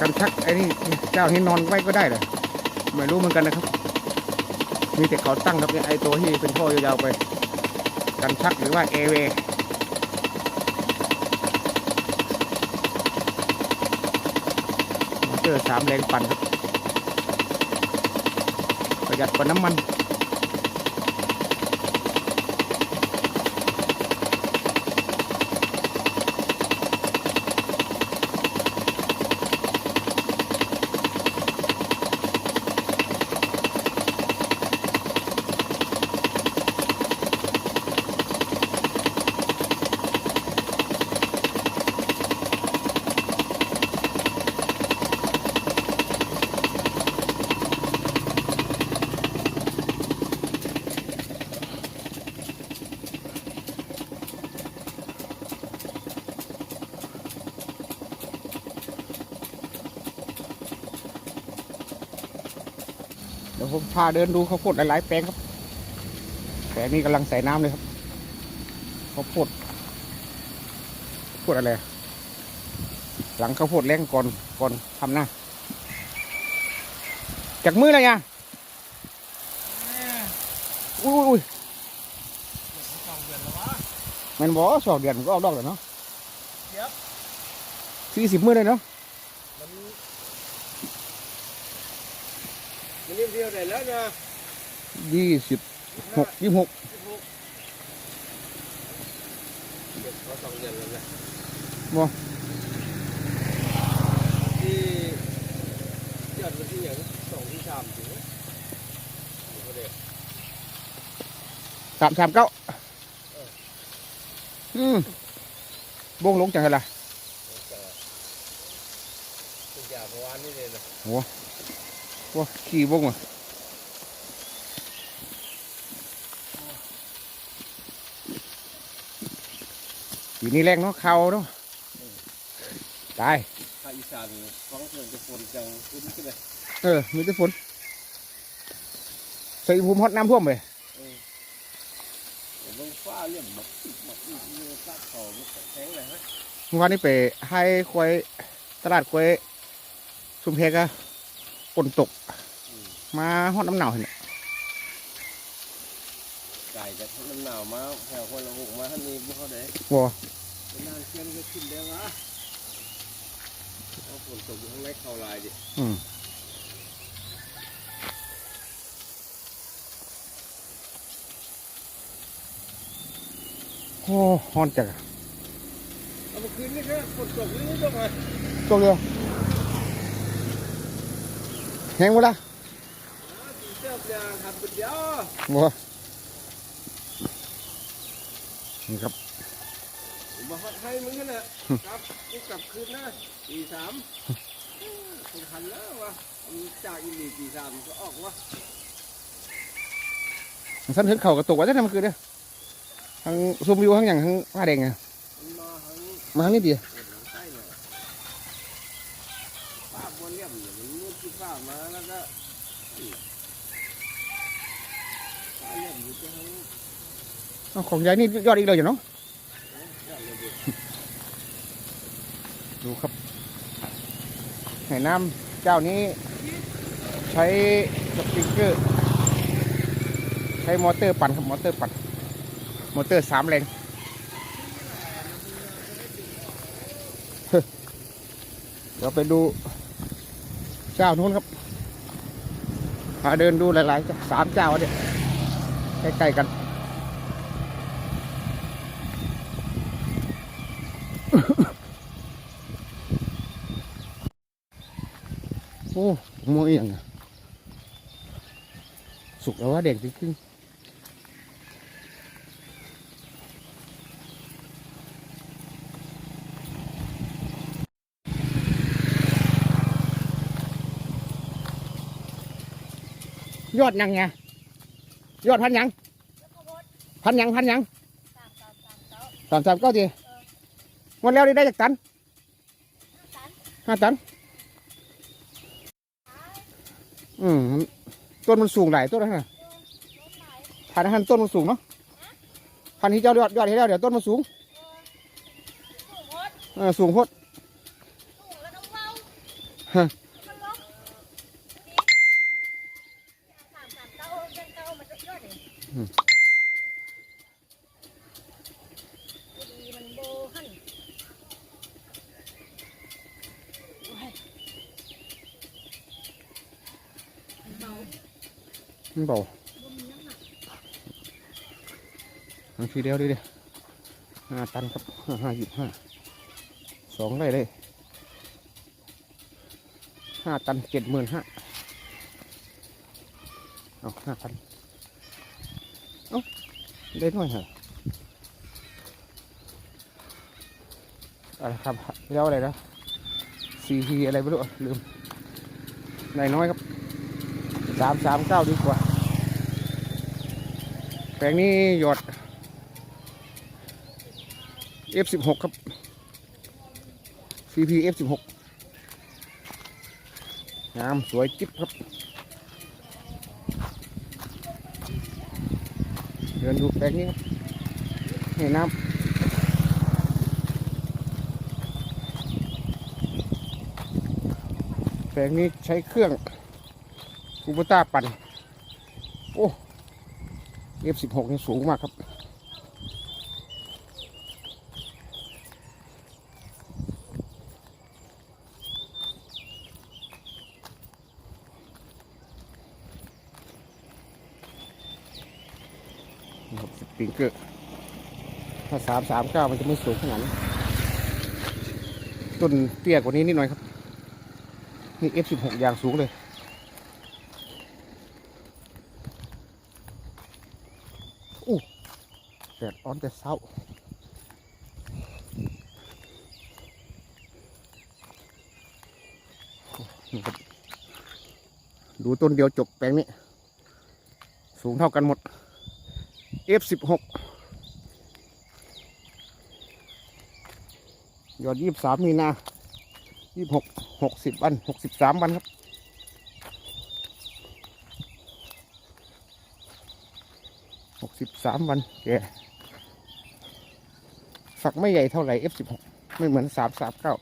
กันชักไอ้นี่เจ้านี้นอนไว้ก็ได้เลยไม่รู้เหมือนกันนะครับ มีแต่เขาตั้งครับเนี่ยไอ้ตัวที่เป็นท่อยาวๆไป กันชักหรือว่าเอเวเตอร์สามแรงปั่นครับประหยัดกว่าน้ำมัน ยวผมพาเดินดูข้าวโพดหลายๆแปลงครับแปลงนี้กำลังใส่น้ำเลยครับข้าวโพดข้าวโพดอะไรอะหลังข้าวโพดแรงก่อนก่อนทำหน้าจากมืออะไรเนี่ยอุ้ยอุ้ยอุ้ยสองเดือนแล้ววะแมันบอกว่าสองเดือนก็ออกดอกแล้วเนาะเดี๋ยวสี่สิบมือเลยเนาะ มันมัน เรียบเรียวได้แล้วนะยี่สิบหกยี่สิบหกสิบหกเก็บเขาสองเดือนแล้วนะบ่ที่ยอดมันที่อย่างสองที่สามถึงนะอยู่เขาเด็กสามสามเก้าอืมบงลงจังไงล่ะจะทุกอย่างเมื่อวานนี่เลยนะ ว้าขี่บงอะปีนี้แรงเนาะเขาเนาะตายภาคอีสานฟังเสียงจะฝนจังคุ้นขึ้นเลยเออมีแต่ฝนใส่ภูมิฮอตน้ำท่วมไปผมต้องฟ้าเลี่ยมหมักอีกหมักอีกเนื้อซากเขามันแข็งเลยฮะเมื่อวานนี้ไปให้ควายตลาดควายชุมเพกะฝ นตก มาฮอดน้ำหนาวเห็นไหมไก่จะน้ำหนาวมาแถวคนละหกมาท่านนี้พวกเขาเด็กว้าเป็นนานเชื่อมก็ขึ้นแล้ววะเอาฝนตกอยู่ข้างในเข้าลายดิอืมโอ้ฮอนจังอะเอามาคืนนี่ครับฝนตกนี่ต้องมาตกเรือ แห้งหมดละตีเสื้อยางทำเป็นเดียวบัวนี่ครับผมมาฮัดให้มึงกันนะครับกูกลับคืนนะตีสามสำคัญแล้ววะมันจากอินดีตีสามก็ออกวะสั้นขึ้นเข่ากระตุกไว้ได้ทำมันคือเนี่ยทางซูมวิวทั้งอย่างทั้งผ้าแดงไงมันมาทั้งมาทางนี้ดี ปวดหลังใต้เนี่ย ป้าบนเลี่ยมเนี่ยมันมุดที่ป้ามาแล้วก็ป้าเลี่ยมอยู่ที่ทั้เอาของยายนี่ยอดอีกเลยอยู่เนาะยอดเลยดิดูครับไหน้ำเจ้านี้ ใช้สปริงเกอร์ ใช้มอเตอร์ปั่นครับมอเตอร์ปั่นมอเตอร์สามแรงเดี๋ยวไปดู เจ้านู้นครับพาเดินดูหลายๆเจ้าสามเจ้าเนี่ยใกล้ๆกันโอ้มัวเอียงสุกแล้วว่าเด็กจริงๆ ยอดยังไงยอดพันยัง พันยังพันยังสามสามเก้าทีหมดแล้วนี่ได้จากตันห้าตัน อืมมันต้นมันสูงหลายต้นนะฮะพันธุ์พันธุ์ต้นมันสูงเนาะพันธุ์ที่เจ้ายอดยอดให้แล้วเดี๋ยวต้นมันสูงเออสูงโพดฮะ สามสามเก้าเก้าเก้ามันจะยอดเลย อื มดีมันโบหั่นโอ้ยมันเบามันเบามีน้ำหนักบางทีเดียวดิเดียห้าตันครับห้าห้ายี่สิบห้าสองไร่เลยห้าตันเจ็ดหมื่นห้าเอาห้าตัน ได้น้อยเหรออะไรครับเรียกว่าอะไรนะซีทีอะไรไม่รู้ลืมนายน้อยครับสามสามเก้าดีกว่า แปลงนี้หยอด F16 ครับ CP F16 งามสวยจิ๊บครับ อยู่แปลงนี้ครับให้น้ำแปลงนี้ใช้เครื่องคูปต้าปั่น โอ้ F16 นี่สูงมากครับ นะครับสปริงเกอร์ถ้าสามสามเก้ามันจะไม่สูงขนาดนี้ต้นเตี้ยกว่านี้นิดหน่อยครับ นี่ F16 อย่างสูงเลย อู้แดดอ่อนแต่เช้าดูต้นเดียวจบแปลงนี้ สูงเท่ากันหมด F16 ยอดยี่สามมีนายี่หกหกสิบวันหกสิบสามวันครับ หกสิบสามวันแกฝักไม่ใหญ่เท่าไหร่ F16 ไม่เหมือนสามสามเก้า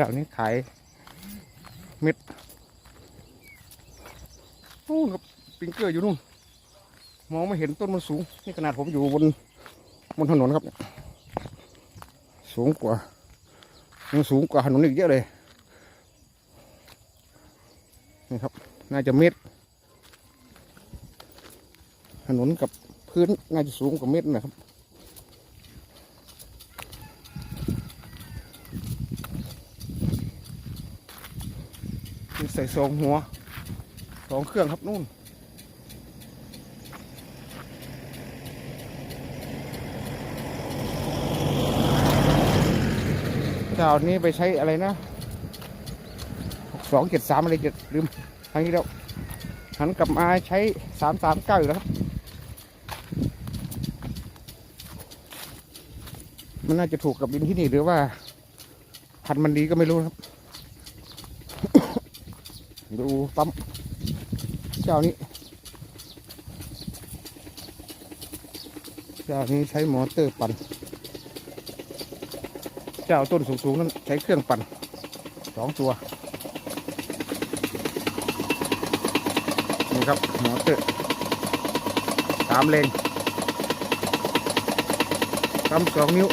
จ้านี้ขายเม็ดนู่นครับปิงเกอร์อยู่นู่นมองไม่เห็นต้นมันสูง นี่ขนาดผมอยู่บนบนถนนครับ สูงกว่ายังสูงกว่าถนนอีกเยอะเลย นี่ครับ น่าจะเมตรถนนกับพื้นน่าจะสูงกว่าเมตรนะครับ สองหัวสองเครื่องครับนู่นเจ้านี้ไปใช้อะไรนะสองเจ็ดสามอะไรเจ็ดลืมทางนี้แล้วหันกลับมาใช้สามสามเก้าอยู่แล้วครับมันน่าจะถูกกับดินที่นี่หรือว่าพันมันดีก็ไม่รู้ครับ ดูปั๊มเจ้านี้ เจ้านี้ใช้มอเตอร์ปั่น เจ้าต้นสูงๆนั้นใช้เครื่องปั่นสองตัว นี่ครับมอเตอร์สามเลนทำสองนิ้ว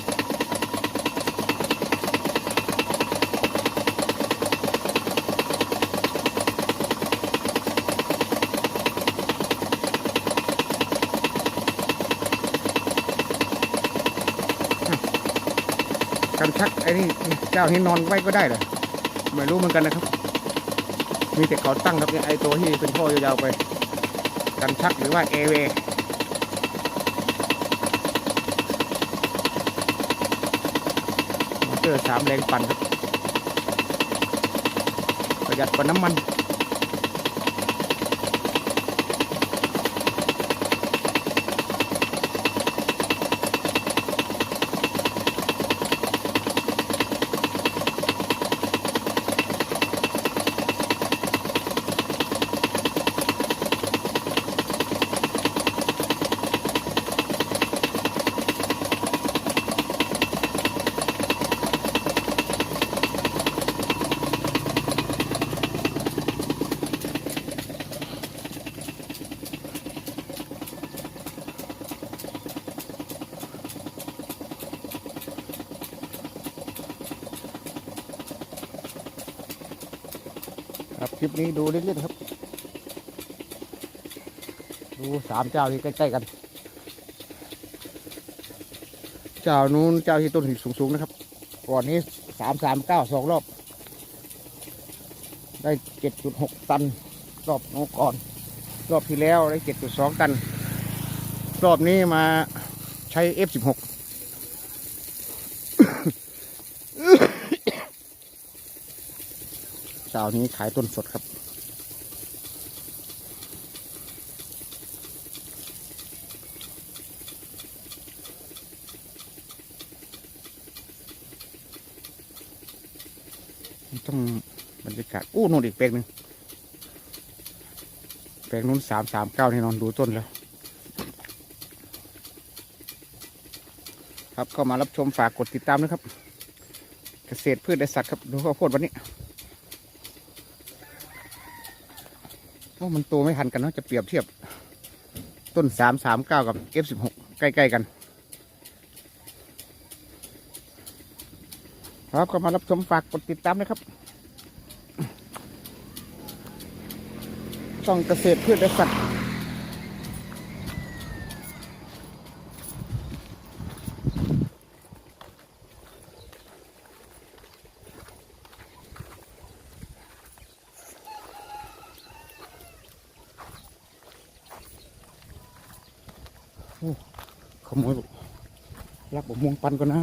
ชักไอ้นี่เจ้านี้นอนไว้ก็ได้เหรอไม่รู้เหมือนกันนะครับ มีแต่เขาตั้งครับเนี่ยไอ้ตัวที่เป็นท่อยาวๆไป กันชักหรือว่าเอเวมอเตอร์สามแรงปั่นครับประหยัดกว่าน้ำมัน นี้ดูเล่นๆครับ ดูสามเจ้าที่ใกล้ๆกัน เจ้านู้นเจ้าที่ต้นหินสูงๆนะครับ ก่อนนี้สามสามเก้าสองรอบ ได้เจ็ดจุดหกตัน รอบโน้นก่อน รอบที่แล้วได้เจ็ดจุดสองตัน รอบนี้มาใช้ F16 เจ้านี้ขายต้นสดครับ ต้องบรรยากาศอู้นู่นอีกแปลงหนึ่งแปลงนู้นสามสามเก้านี่นอนดูต้นแล้ว ครับก็มารับชมฝากกดติดตามนะครับ เกษตรพืชและสัตว์ครับ ดูข้าวโพดวันนี้ โอ้มันโตไม่ทันกันเนาะจะเปรียบเทียบ ต้นสามสามเก้ากับ F16 ใกล้ๆกัน ครับก็มารับชมฝากกดติดตามนะครับช่องเกษตรพืชและสัตว์โอ้ ขโมยรักบม่วงปันก่อนนะ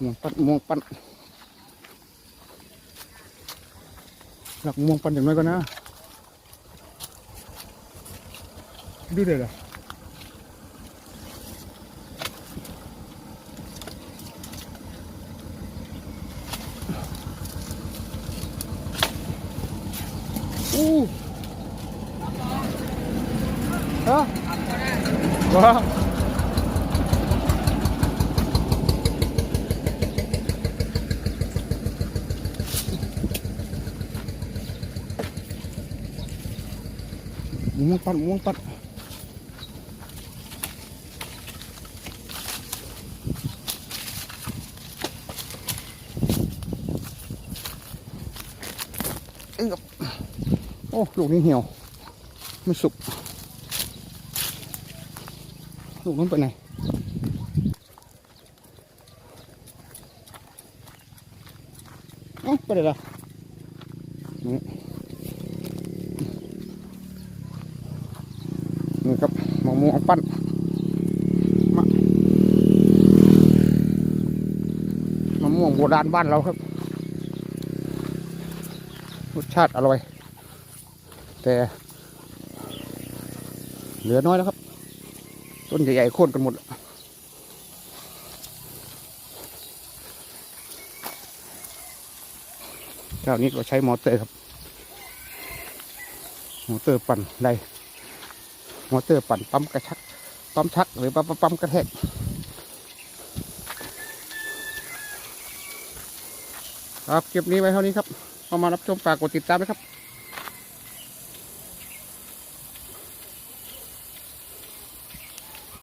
ม่วงปันม่วงปันรักม่วงปันอย่างน้อยก่อนนะดูเดี๋ยวละอู้ ม่วงปันม่วงปันเอ้ยโอ้ลูกนี้เหี่ยว ไม่สุก ลูกนั้นไปไหนเอ้าไปไหนล่ะนี่ นี่ครับมะม่วงปั้นมะมะม่วงโบราณบ้านเราครับรสชาติอร่อย แต่ เหลือน้อยแล้วครับ ต้นใหญ่ๆโค่นกันหมดเจ้านี้ก็ใช้มอเตอร์ครับ มอเตอร์ปั่นได้ มอเตอร์ปั่นปั๊มกระชักปั๊มชักหรือปั๊มปั๊มกระแทกครับคลิปนี้ไว้เท่านี้ครับเอามารับชมฝากกดติดตามนะครับ